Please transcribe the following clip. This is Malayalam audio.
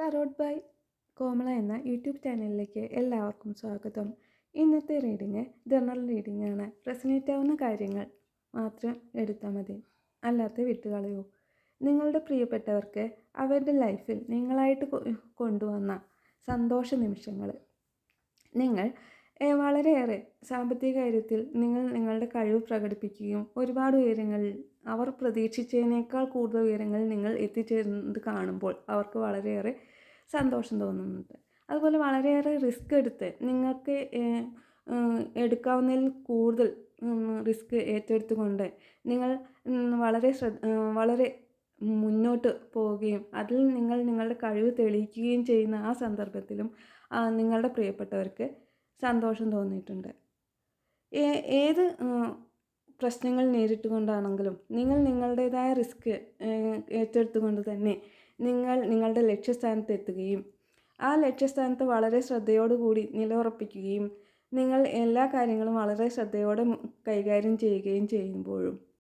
ടറോട്ട് ബൈ കോമള എന്ന യൂട്യൂബ് ചാനലിലേക്ക് എല്ലാവർക്കും സ്വാഗതം. ഇന്നത്തെ റീഡിങ് ജനറൽ റീഡിംഗ് ആണ്. റെസനേറ്റ് ആവുന്ന കാര്യങ്ങൾ മാത്രം എടുത്താൽ മതി. അല്ലാത്ത വിട്ടുകളയോ. നിങ്ങളുടെ പ്രിയപ്പെട്ടവർക്ക് അവരുടെ ലൈഫിൽ നിങ്ങളായിട്ട് കൊണ്ടുവന്ന സന്തോഷ നിമിഷങ്ങൾ. നിങ്ങൾ വളരെയേറെ സാമ്പത്തിക കാര്യത്തിൽ നിങ്ങൾ നിങ്ങളുടെ കഴിവ് പ്രകടിപ്പിക്കുകയും ഒരുപാട് ഉയരങ്ങളിൽ അവർ പ്രതീക്ഷിച്ചതിനേക്കാൾ കൂടുതൽ ഉയരങ്ങളിൽ നിങ്ങൾ എത്തിച്ചേരുന്നത് കാണുമ്പോൾ അവർക്ക് വളരെയേറെ സന്തോഷം തോന്നുന്നുണ്ട്. അതുപോലെ വളരെയേറെ റിസ്ക് എടുത്ത് നിങ്ങൾക്ക് എടുക്കാവുന്നതിൽ കൂടുതൽ റിസ്ക് ഏറ്റെടുത്തുകൊണ്ട് നിങ്ങൾ വളരെ ശ്രദ്ധ വളരെ മുന്നോട്ട് പോവുകയും അതിൽ നിങ്ങൾ നിങ്ങളുടെ കഴിവ് തെളിയിക്കുകയും ചെയ്യുന്ന ആ സന്ദർഭത്തിലും നിങ്ങളുടെ പ്രിയപ്പെട്ടവർക്ക് സന്തോഷം തോന്നിയിട്ടുണ്ട്. ഏത് പ്രശ്നങ്ങൾ നേരിട്ടുകൊണ്ടാണെങ്കിലും നിങ്ങൾ നിങ്ങളുടേതായ റിസ്ക് ഏറ്റെടുത്തുകൊണ്ട് തന്നെ നിങ്ങൾ നിങ്ങളുടെ ലക്ഷ്യസ്ഥാനത്ത് എത്തുകയും ആ ലക്ഷ്യസ്ഥാനത്ത് വളരെ ശ്രദ്ധയോടുകൂടി നിലയുറപ്പിക്കുകയും നിങ്ങൾ എല്ലാ കാര്യങ്ങളും വളരെ ശ്രദ്ധയോടെ കൈകാര്യം ചെയ്യുകയും ചെയ്യുമ്പോഴും